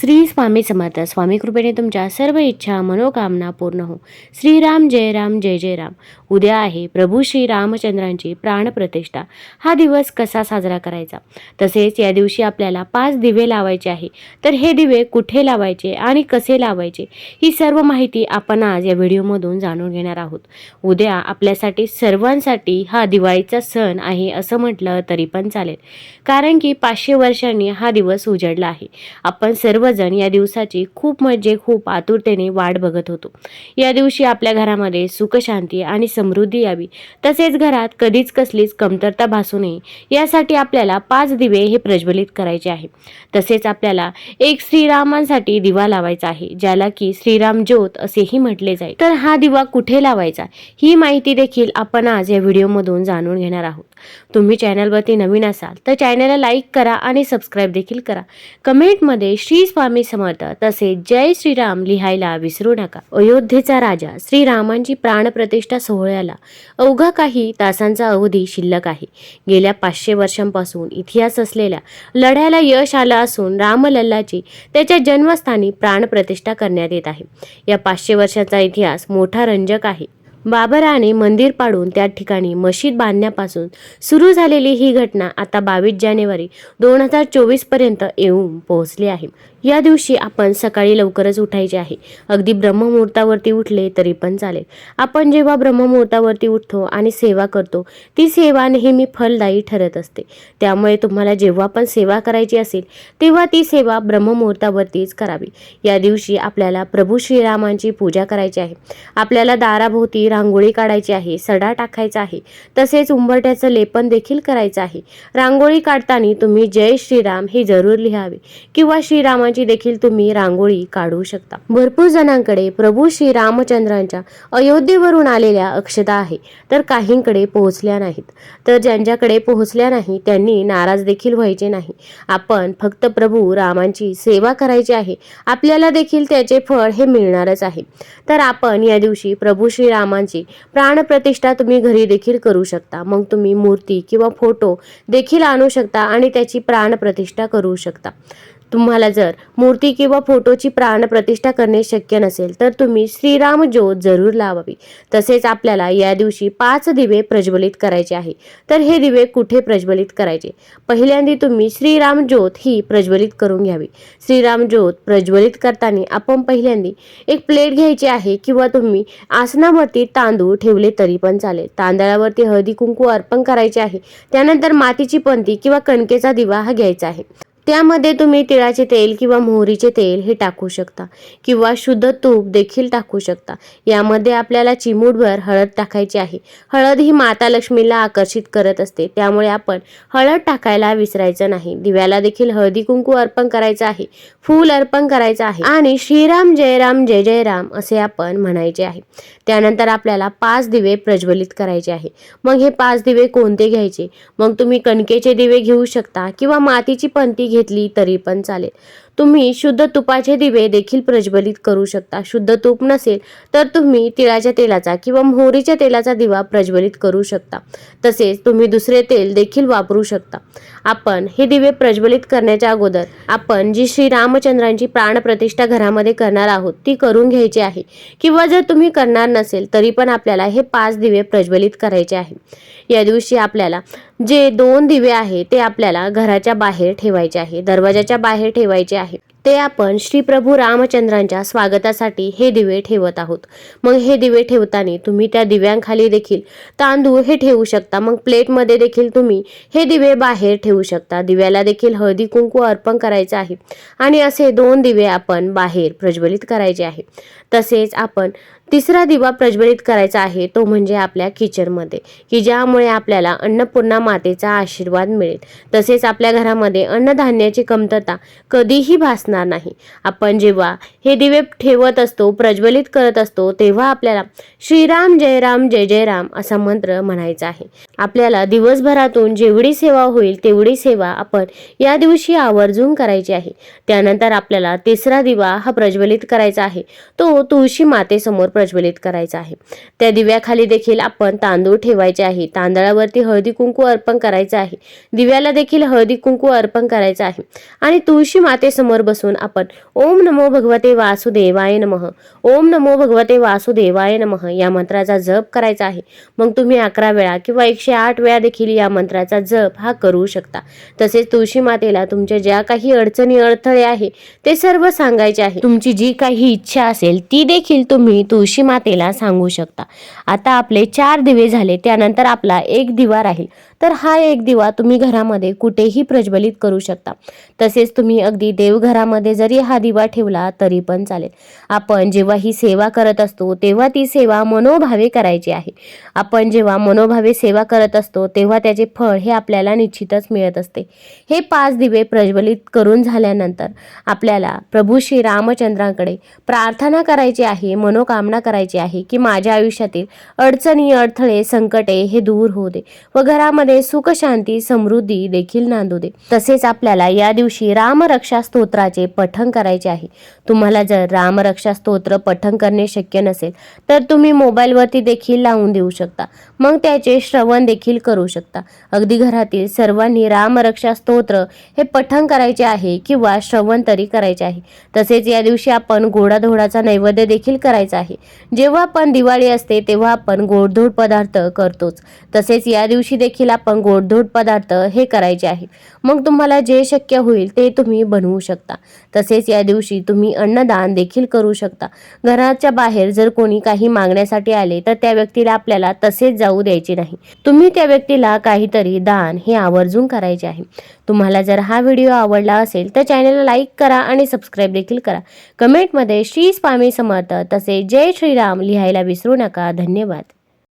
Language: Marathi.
श्री स्वामी समर्थ स्वामी कृपेने तुमच्या सर्व इच्छा मनोकामना पूर्ण हो. श्रीराम जय राम जय जय राम. उद्या आहे प्रभू श्री रामचंद्रांची प्राणप्रतिष्ठा हा दिवस कसा साजरा करायचा? तसेच या दिवशी आपल्याला पाच दिवे लावायचे आहे. तर हे दिवे कुठे लावायचे आणि कसे लावायचे? ही सर्व माहिती आपण आज या व्हिडिओमधून जाणून घेणार आहोत. उद्या आपल्यासाठी सर्वांसाठी हा दिवाळीचा सण आहे असं म्हटलं तरी पण चालेल. कारण की पाचशे वर्षांनी हा दिवस उजडला आहे. आपण सर्व सर्वजण या दिवसाची खूप म्हणजे खूप आतुरतेने वाट बघत होतो. या दिवशी आपल्या घरामध्ये सुखशांती आणि समृद्धी यावी. तसेच घरात कधीच कसलीच कमतरता भासू नये. यासाठी आपल्याला पाच दिवे हे प्रज्वलित करायचे आहे. तसेच आपल्याला एक श्रीरामांसाठी दिवा लावायचा आहे ज्याला की श्रीराम ज्योत असेही म्हटले जाईल. तर हा दिवा कुठे लावायचा? ही माहिती देखील आपण आज या व्हिडिओमधून जाणून घेणार आहोत. तुम्ही चॅनलवरती नवीन असाल तर चॅनलला लाईक करा आणि सबस्क्राईब देखील करा. कमेंटमध्ये श्री स्वामी समर्थ तसेच जय श्रीराम लिहायला विसरू नका. अयोध्येचा राजा श्रीरामांची प्राणप्रतिष्ठा सोहळ्याला अवघा काही तासांचा अवधी शिल्लक आहे. गेल्या पाचशे वर्षांपासून इतिहास असलेल्या लढ्याला यश आलं असून रामलल्लाची त्याच्या जन्मस्थानी प्राणप्रतिष्ठा करण्यात येत आहे. या पाचशे वर्षाचा इतिहास मोठा रंजक आहे. बाबराने मंदिर पाडून त्या ठिकाणी मशीद बांधण्यापासून सुरू झालेली ही घटना आता बावीस जानेवारी दोन हजार चोवीसपर्यंत येऊन पोहोचली आहे. या दिवशी आपण सकाळी लवकरच उठायचे आहे. अगदी ब्रह्ममुहूर्तावरती उठले तरी पण चालेल. आपण जेव्हा ब्रह्ममुहूर्तावरती उठतो आणि सेवा करतो ती सेवा नेहमी फलदायी ठरत असते. त्यामुळे तुम्हाला जेव्हा पण सेवा करायची असेल तेव्हा ती सेवा ब्रह्ममुहूर्तावरतीच करावी. या दिवशी आपल्याला प्रभू श्रीरामांची पूजा करायची आहे. आपल्याला दाराभोवती रांगोळी काढायची आहे सडा टाकायचा आहे तसेच उंबरट्याचं लेपन देखील करायचं आहे. रांगोळी काढताना तुम्ही जय श्रीराम हे जरूर लिहावे किंवा श्रीरामाची देखील तुम्ही रांगोळी काढू शकता. भरपूर जणांकडे प्रभू श्री रामचंद्रांच्या अयोध्येवरून आलेल्या अक्षता आहे तर काहींकडे पोहोचल्या नाहीत. तर ज्यांच्याकडे पोहोचल्या नाही त्यांनी नाराज देखील व्हायचे नाही. आपण फक्त प्रभू रामांची सेवा करायची आहे आपल्याला देखील त्याचे फळ हे मिळणारच आहे. तर आपण या दिवशी प्रभू श्रीरामा श्रीरामांची प्राणप्रतिष्ठा तुम्ही घरी देखील करू शकता. मग तुम्ही मूर्ती किंवा फोटो देखील आणू शकता आणि त्याची प्राणप्रतिष्ठा करू शकता. तुम्हाला जर मूर्ती किंवा फोटोची प्राणप्रतिष्ठा करणे शक्य नसेल तर तुम्ही श्रीराम ज्योत जरूर लावावी. तसेच आपल्याला या दिवशी पाच दिवे प्रज्वलित करायचे आहे. तर हे दिवे कुठे प्रज्वलित करायचे? पहिल्यांदा तुम्ही श्रीराम ज्योत ही प्रज्वलित करून घ्यावी. श्रीराम ज्योत प्रज्वलित करताना आपण पहिल्यांदा एक प्लेट घ्यायची आहे किंवा तुम्ही आसनावरती तांदूळ ठेवले तरी पण चालेल. तांदळावरती हळदी कुंकू अर्पण करायचे आहे. त्यानंतर मातीची पंती किंवा कणकेचा दिवा हा घ्यायचा आहे. त्यामध्ये तुम्ही तिळाचे तेल किंवा मोहरीचे तेल हे टाकू शकता. किंवा शुद्ध तूप देखील टाकू शकता. यामध्ये आपल्याला चिमूटभर हळद टाकायची आहे. हळद ही माता लक्ष्मीला आकर्षित करत असते. त्यामुळे आपण हळद टाकायला विसरायचं नाही. दिव्याला देखील हळदी कुंकू अर्पण करायचं आहे. फूल अर्पण करायचं आहे. आणि श्रीराम जयराम जय जयराम असे आपण म्हणायचे आहे. त्यानंतर आपल्याला पाच दिवे प्रज्वलित करायचे आहे. मग हे पाच दिवे कोणते घ्यायचे? मग तुम्ही कणकेचे दिवे घेऊ शकता किंवा मातीची पंती घेतली तरी पण चालेल. तुम्ही शुद्ध तुपाचे दिवे देखील प्रज्वलित करू शकता. शुद्ध तूप नसेल तर तुम्ही तिळाच्या तेलाचा किंवा मोहरीच्या तेलाचा दिवा प्रज्वलित करू शकता. तसेच तुम्ही दुसरे तेल देखील वापरू शकता. आपण हे दिवे प्रज्वलित करण्याच्या अगोदर आपण जी श्री रामचंद्रांची प्राणप्रतिष्ठा घरामध्ये करणार आहोत ती करून घ्यायची आहे. किंवा जर तुम्ही करणार नसेल तरी पण आपल्याला हे पाच दिवे प्रज्वलित करायचे आहे. या दिवशी आपल्याला जे दोन दिवे आहे ते आपल्याला घराच्या बाहेर ठेवायचे आहे. दरवाजाच्या बाहेर ठेवायचे आहे. ते आपण श्री प्रभू रामचंद्रांच्या स्वागतासाठी हे दिवे ठेवत आहोत. मग हे दिवे ठेवताना तुम्ही त्या दिव्यांखाली देखील तांदूळ हे ठेवू शकता. मग प्लेटमध्ये देखील तुम्ही हे दिवे बाहेर ठेवू शकता. दिव्याला देखील हळदी कुंकू अर्पण करायचं आहे. आणि असे दोन दिवे आपण बाहेर प्रज्वलित करायचे आहे. तसेच आपण तिसरा दिवा प्रज्वलित करायचा आहे तो म्हणजे आपल्या किचनमध्ये की ज्यामुळे आपल्याला अन्नपूर्णा मातेचा आशीर्वाद मिळेल. तसेच आपल्या घरामध्ये अन्नधान्याची कमतरता कधीही भासणार नाही. आपण जेव्हा हे दिवे ठेवत असतो प्रज्वलित करत असतो तेव्हा आपल्याला श्रीराम जय राम जय जय राम असा मंत्र म्हणायचा आहे. आपल्याला दिवसभरातून जेवढी सेवा होईल तेवढी सेवा आपण या दिवशी आवर्जून करायची आहे. त्यानंतर आपल्याला तिसरा दिवा हा प्रज्वलित करायचा आहे. तो तुळशी मातेसमोर प्रज्वलित करायचा आहे. त्या दिव्याखाली देखील आपण तांदूळ ठेवायचे आहे. तांदळावरती हळदी कुंकू अर्पण करायचं आहे. दिव्याला देखील हळदी कुंकू अर्पण करायचं आहे. आणि तुळशी मातेसमोर बसून आपण ओम नमो भगवते वासुदेवाय नमः. ओम नमो भगवते वासुदेवाय नमः. या मंत्राचा जप करायचा आहे. मग तुम्ही अकरा वेळा किंवा एकशे आठ वेळा देखील या मंत्राचा जप हा करू शकता. तसेच तुळशी मातेला तुमच्या ज्या काही अडचणी अडथळे आहे ते सर्व सांगायचे आहे. तुमची जी काही इच्छा असेल ती देखील तुम्ही तुळशी मातेला सांगू शकता. आता आपले चार दिवे झाले त्यानंतर आपला एक दिवा राहील. तर हा एक दिवा तुम्ही घरामध्ये कुठेही प्रज्वलित करू शकता. तसेच तुम्ही अगदी देवघरामध्ये जरी हा दिवा ठेवला तरी पण चालेल. आपण जेव्हा ही सेवा करत असतो तेव्हा ती सेवा मनोभावे करायची आहे. आपण जेव्हा मनोभावे सेवा करत असतो तेव्हा त्याचे फळ हे आपल्याला निश्चितच मिळत असते. हे पाच दिवे प्रज्वलित करून झाल्यानंतर आपल्याला प्रभू श्री रामचंद्रांकडे प्रार्थना करायची आहे मनोकामना करायची आहे की माझ्या आयुष्यातील अडचणी अडथळे संकटे हे दूर होऊ दे व घरामध्ये सुख शांती समृद्धी देखील नांदू दे. तसेच आपल्याला या दिवशी रामरक्षा स्तोत्राचे पठण करायचे आहे. तुम्हाला जर रामरक्षा स्तोत्र पठण करणे शक्य नसेल तर तुम्ही मोबाईलवरती देखील लावून देऊ शकता. मग त्याचे श्रवण देखील करू शकता. अगदी घरातील सर्वांनी रामरक्षा स्तोत्र हे पठण करायचे आहे किंवा श्रवण तरी करायचे आहे. तसेच या दिवशी आपण गोडाधोडाचा नैवेद्य देखील करायचा आहे. जेव्हा आपण दिवाळी असते तेव्हा आपण गोडधोड पदार्थ करतोच. तसेच या दिवशी देखील आपण गोडधोड पदार्थ हे करायचे आहे. मग तुम्हाला जे शक्य होईल ते तुम्ही बनवू शकता. तसेच या दिवशी तुम्ही अन्नदान देखील करू शकता. घराच्या बाहेर जर कोणी काही मागण्यासाठी आले तर त्या व्यक्तीला आपल्याला तसेच जाऊ द्यायचे नाही. तुम्ही त्या व्यक्तीला काहीतरी दान हे आवर्जून करायचे आहे. तुम्हाला जर हा व्हिडिओ आवडला असेल तर चॅनलला लाईक करा आणि सबस्क्राईब देखील करा. कमेंटमध्ये श्री स्वामी समर्थ तसेच जय श्रीराम लिहायला विसरू नका. धन्यवाद.